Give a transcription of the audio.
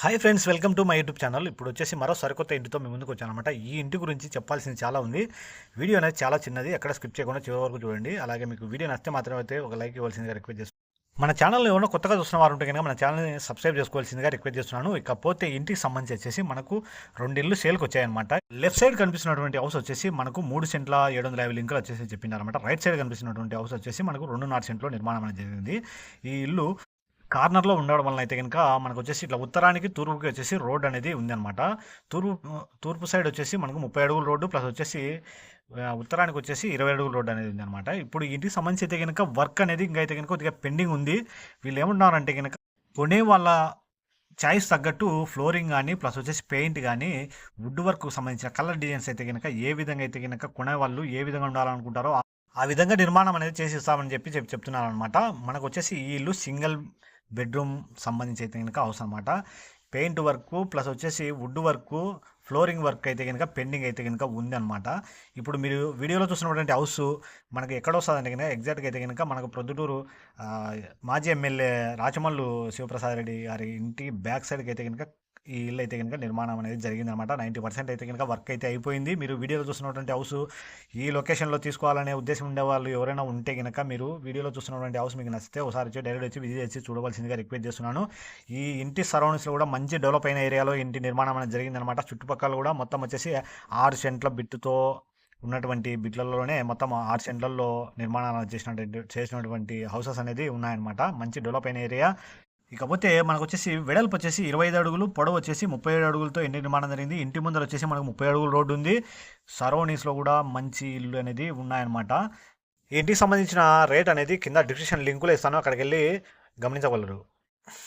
Hi friends welcome to my YouTube channel ఇప్పుడు వచ్చేసి మరో సరికొత్త ఇంటితో మీ ముందుకు వచ్చానమాట అనమాట ఈ ఇంటి గురించి చెప్పాల్సింది చాలా ఉంది. వీడియో అనేది చాలా చిన్నది. ఎక్కడ స్కిప్ చేయకుండా చివరి వరకు చూడండి. అలాగే మీకు వీడియో నచ్చితే మాత్రమే అయితే ఒక లైక్ ఇవ్వాల్సిందిగా రిక్వెస్ట్ చేస్తున్నాను మన ఛానల్ ఏమైనా కొత్తగా చూసిన వారు ఉంటే కనుక మన ఛానల్ని సబ్స్క్రైబ్ చేసుకోవాల్సిందిగా రిక్వెస్ట్ చేస్తున్నాను. ఇకపోతే ఇంటికి సంబంధించి వచ్చేసి మనకు రెండు ఇల్లు సేల్కి వచ్చాయన్నమాట. లెఫ్ట్ సైడ్ కనిపిస్తున్నటువంటి హౌస్ వచ్చేసి మనకు మూడు సెంట్ల ఏడు వందల యాభై లింకులు వచ్చేసి చెప్పినారన్నమాట. రైట్ సైడ్ కనిపిస్తున్నటువంటి హౌస్ వచ్చేసి మనకు రెండున్నర సెంట్లో నిర్మాణం అనేది జరిగింది. ఈ ఇల్లు కార్నర్లో ఉండడం వలన అయితే కనుక మనకు వచ్చేసి ఇట్లా ఉత్తరానికి తూర్పుకి వచ్చేసి రోడ్ అనేది ఉందన్నమాట. తూర్పు తూర్పు సైడ్ వచ్చేసి మనకు ముప్పై అడుగుల రోడ్డు ప్లస్ వచ్చేసి ఉత్తరానికి వచ్చేసి ఇరవై అడుగుల రోడ్డు అనేది ఉందన్నమాట. ఇప్పుడు ఇంటికి సంబంధించి అయితే కనుక వర్క్ అనేది ఇంకా అయితే కనుక కొద్దిగా పెండింగ్ ఉంది. వీళ్ళు ఏమంటున్నారంటే కనుక కొనే వాళ్ళ చాయిస్ తగ్గట్టు ఫ్లోరింగ్ కానీ ప్లస్ వచ్చేసి పెయింట్ కానీ వుడ్ వర్క్ సంబంధించిన కలర్ డిజైన్స్ అయితే కనుక ఏ విధంగా అయితే కనుక కొనే వాళ్ళు ఏ విధంగా ఉండాలనుకుంటారో ఆ- విధంగా నిర్మాణం అనేది చేసి ఇస్తామని చెప్పి చెప్ చెప్తున్నారు అనమాట మనకు వచ్చేసి ఈ ఇల్లు సింగిల్ బెడ్రూమ్ సంబంధించి అయితే కనుక అవసరం అనమాట పెయింట్ వర్క్ ప్లస్ వచ్చేసి వుడ్ వర్క్ ఫ్లోరింగ్ వర్క్ అయితే కనుక పెండింగ్ అయితే కనుక ఉంది అనమాట ఇప్పుడు మీరు వీడియోలో చూసినటువంటి హౌస్ మనకి ఎక్కడ వస్తుందంటే కనుక ఎగ్జాక్ట్గా అయితే కనుక మనకు ప్రొద్దుటూరు మాజీ ఎమ్మెల్యే రాచమల్లు శివప్రసాద్ రెడ్డి గారి ఇంటి బ్యాక్ సైడ్కి అయితే కనుక ఈ ఇల్లు అయితే కనుక నిర్మాణం అనేది జరిగిందనమాట నైంటీ పర్సెంట్ అయితే కనుక వర్క్ అయితే అయిపోయింది. మీరు వీడియోలో చూస్తున్నటువంటి హౌస్ ఈ లొకేషన్లో తీసుకోవాలనే ఉద్దేశం ఉండే వాళ్ళు ఎవరైనా ఉంటే కనుక మీరు వీడియోలో చూస్తున్నటువంటి హౌస్ మీకు నచ్చితే ఒకసారి వచ్చి డైరెక్ట్ వచ్చి విజిట్ చేసి చూడవలసిందిగా రిక్వెస్ట్ చేస్తున్నాను. ఈ ఇంటి సరౌండింగ్స్లో కూడా మంచి డెవలప్ అయిన ఏరియాలో ఇంటి నిర్మాణం అనేది జరిగిందనమాట చుట్టుపక్కల కూడా మొత్తం వచ్చేసి ఆరు సెంట్ల బిట్టుతో ఉన్నటువంటి బిట్లలోనే మొత్తం ఆరు సెంట్లలో నిర్మాణాలు చేసినటువంటి చేసినటువంటి హౌసెస్ అనేది ఉన్నాయన్నమాట. మంచి డెవలప్ అయిన ఏరియా. ఇకపోతే మనకు వచ్చేసి వెడల్పు వచ్చేసి ఇరవై ఐదు అడుగులు పొడవు వచ్చేసి ముప్పై ఏడు అడుగులతో ఇంటి నిర్మాణం జరిగింది. ఇంటి ముందర వచ్చేసి మనకు ముప్పై అడుగుల రోడ్డు ఉంది సరౌండింగ్స్లో కూడా మంచి ఇల్లు అనేది ఉన్నాయన్నమాట. ఇంటికి సంబంధించిన రేట్ అనేది కింద డిస్క్రిప్షన్ లింకులో ఇస్తాను. అక్కడికి వెళ్ళి గమనించగలరు.